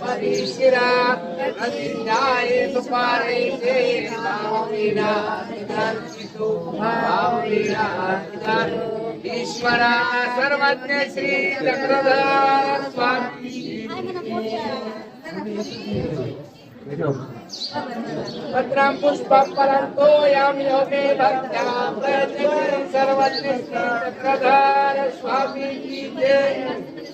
परिशिरा दर्शितो ईश्वरा सर्वज्ञ श्री चक्रधर स्वामी। पत्रां पुष्पं परन्तो यां योगे भक्त्या सर्वज्ञ श्री चक्रधर स्वामी की जय।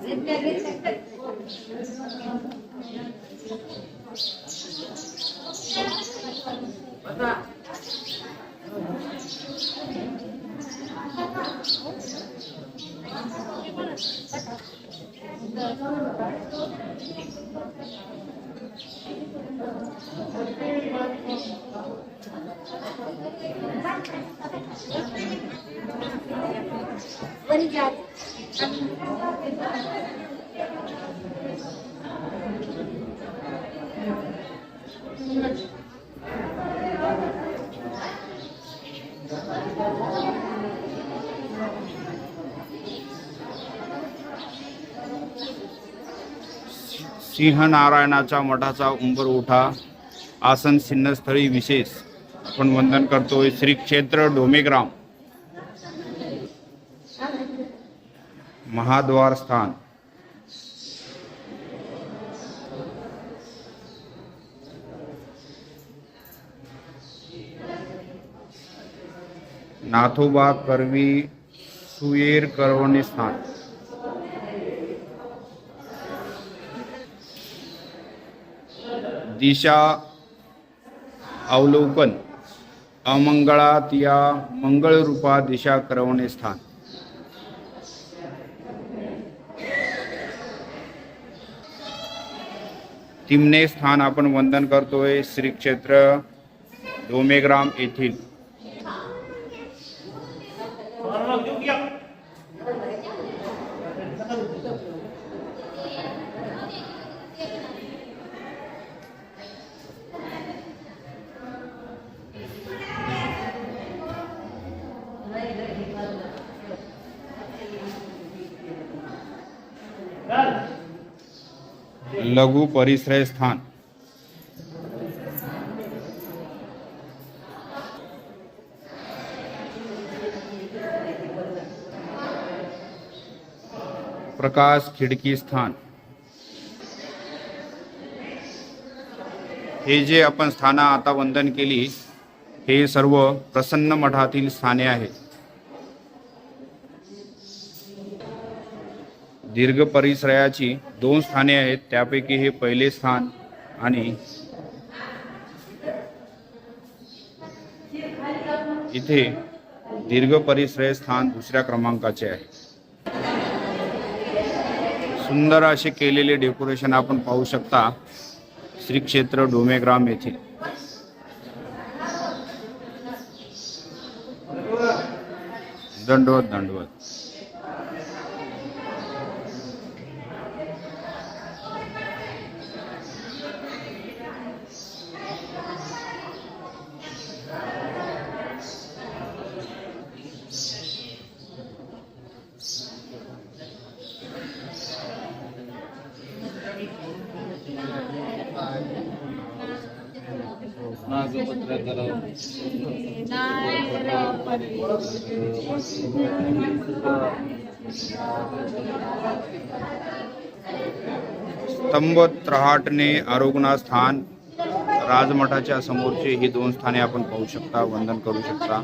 絶対絶対。Obrigada. Thank you. सिंहनारायणाच्या मठाचा उंबर उठा आसन सिन्नस्थळी विशेष. आपण वंदन करतोय श्री क्षेत्र डोमेग्राम. महाद्वार स्थान. नाथोबा करवी सुयेर करवणे स्थान. दिशा अवलोकन अमंगळात या मंगळरूपा दिशा करवणे स्थान. तिमने स्थान आपण वंदन करतोय. श्री क्षेत्र डोमेग्राम येथील. लघु परिश्रय स्थान. प्रकाश खिडकी स्थान. हे जे आपण स्थानं आता वंदन केली हे सर्व प्रसन्न मठातील स्थाने आहेत. दीर्घ परिसराची दोन स्थाने आहेत. त्यापैकी हे पहिले स्थान आणि इथे दीर्घ परिसरय स्थान दुसऱ्या क्रमांकाचे आहे. सुंदर असे केलेले डेकोरेशन आपण पाहू शकता श्री क्षेत्र डोमेग्राम येथे. दंडवत दंडवत. स्तंभ त्रहाटणे आरोग्य स्थान राजमठाच्या समोरचे ही दोन स्थाने आपण पाहू शकता वंदन करू शकता.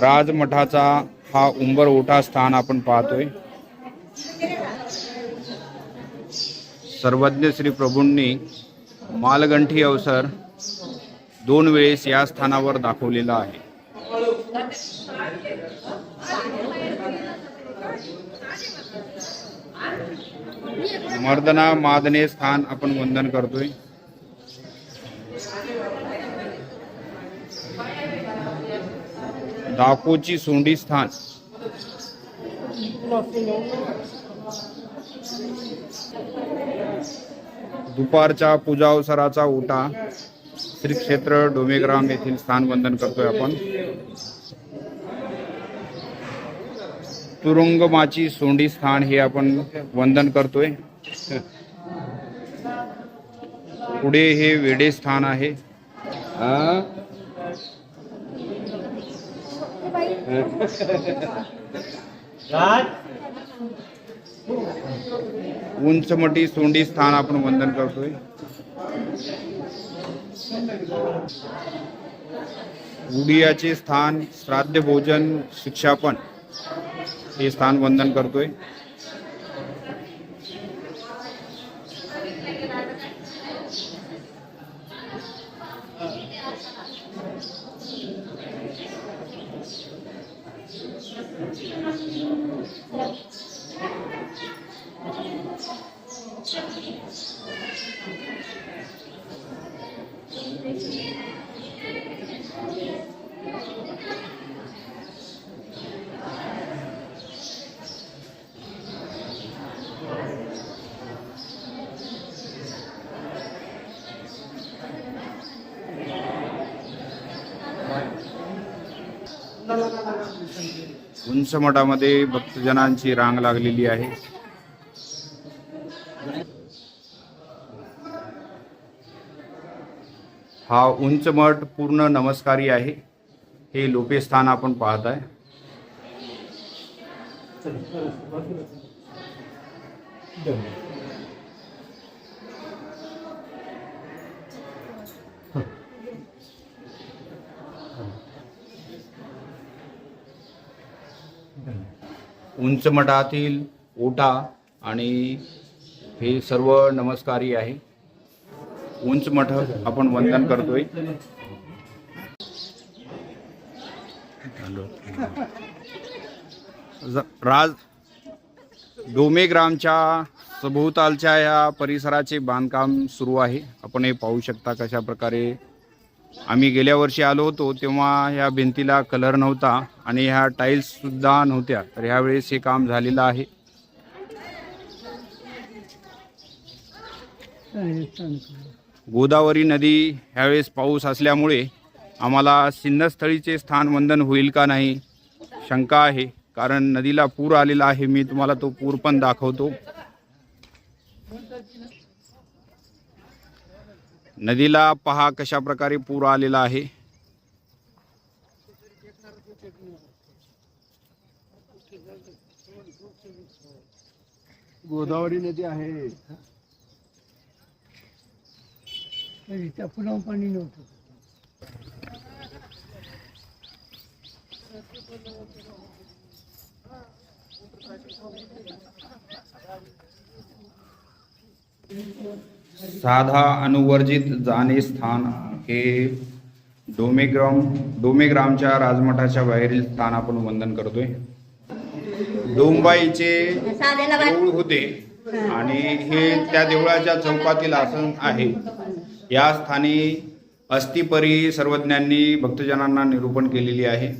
राजमठाचा हा उंबर ओढा स्थान आपण पाहतोय. सर्वज्ञ श्री प्रभूंनी मालगंठी अवसर दोन वेळेस या स्थानावर दाखवलेला आहे. मर्दना मादने स्थान आपण वंदन करतोय. दापोची सोंडी स्थान. दुपारच्या पूजा अवसराचा उठा श्री क्षेत्र डोमेग्राम येथील स्थान वंदन करतोय आपण. तुरुंगमाची सोंडी स्थान हे आपण वंदन करतोय. पुढे हे वेडे स्थान आहे. उंच मटी सोंडी स्थान आपण वंदन करतोय. उडियाचे स्थान श्राद्ध भोजन शिक्षापन हे स्थान वंदन करतोय. उंच मठामध्ये भक्तजनांची रांग लागलेली आहे. हा उंच मठ पूर्ण नमस्कारी आहे. हे लोपे स्थान आपण पाहत आहे उंच मठातील ओटा आणि हे सर्व नमस्कारी आहे. उंच मठ आपण वंदन करतोय. ज- राज डोमेग्रामच्या सभोवतालच्या या परिसराचे बांधकाम सुरू आहे. आपण हे पाहू शकता कशा प्रकारे आम्ही गेल्या वर्षी आलो होतो तेव्हा ह्या भिंतीला कलर नव्हता आणि ह्या टाईल्ससुद्धा नव्हत्या. तर ह्यावेळेस हे काम झालेलं आहे. गोदावरी नदी ह्यावेळेस पाऊस असल्यामुळे आम्हाला सिन्नस्थळीचे स्थान वंदन होईल का नाही शंका आहे. कारण नदीला पूर आलेला आहे. मी तुम्हाला तो पूर पण दाखवतो. नदीला पहा कशा प्रकारे पूर आलेला आहे. गोदावरी नदी आहे. पाणी नव्हतं. साधा अनुवर्जित जाणे स्थान हे डोमेग्राम डोमेग्रामच्या राजमठाच्या बाहेरील स्थान आपण वंदन करतोय. डोंबाईचे देऊळ होते आणि हे त्या देवळाच्या चौकातील आसन आहे. या स्थानी अस्थिपरी सर्वज्ञांनी भक्तजनांना निरूपण केलेली आहे.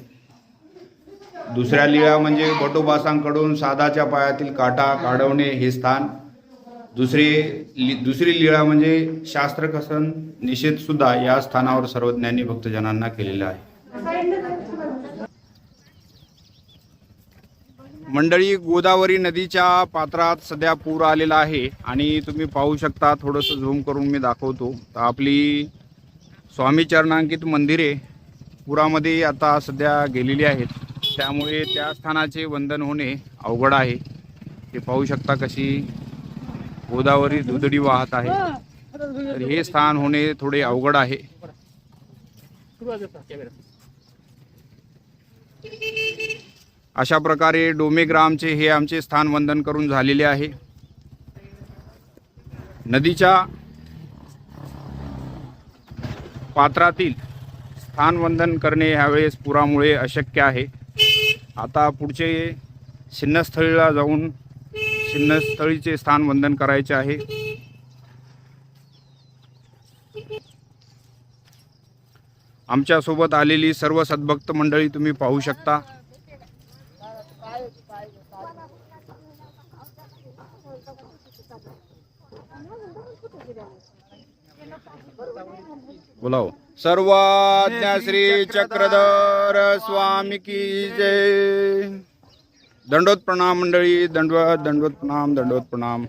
दुसऱ्या लीळा म्हणजे बटोबासांकडून साधाच्या पायातील काटा काढवणे हे स्थान दुसरी लि- दुसरी लीळा म्हणजे शास्त्रकसन निषेध सुद्धा या स्थानावर सर्वज्ञांनी भक्तजनांना केलेला आहे. मंडळी गोदावरी नदीच्या पात्रात सध्या पूर आलेला आहे आणि तुम्ही पाहू शकता थोडंसं झूम करून मी दाखवतो. तर आपली स्वामी चरणांकित मंदिरे पुरामध्ये आता सध्या गेलेली आहेत. त्यामुळे त्या स्थानाचे वंदन होणे अवघड आहे. ते पाहू शकता कशी गोदावरी दुधडी वाहत आहे. तर हे स्थान होणे थोडे अवघड आहे. अशा प्रकारे डोमेग्रामचे हे आमचे स्थान वंदन करून झालेले आहे. नदीच्या पात्रातील स्थान वंदन करणे ह्यावेळेस पुरामुळे अशक्य आहे. आता पुढचे शिन्नस्थळीला जाऊन चिन्हस्थळीचे स्थान वंदन करायचे आहे. आमच्यासोबत आलेली सर्व सद्भक्त मंडळी तुम्ही पाहू शकता. बोलाव. सर्वज्ञ श्री चक्रधर स्वामी की जय. दंडोत प्रणाम मंडळी दंडवत दंडवत प्रणाम दंडवत प्रणाम.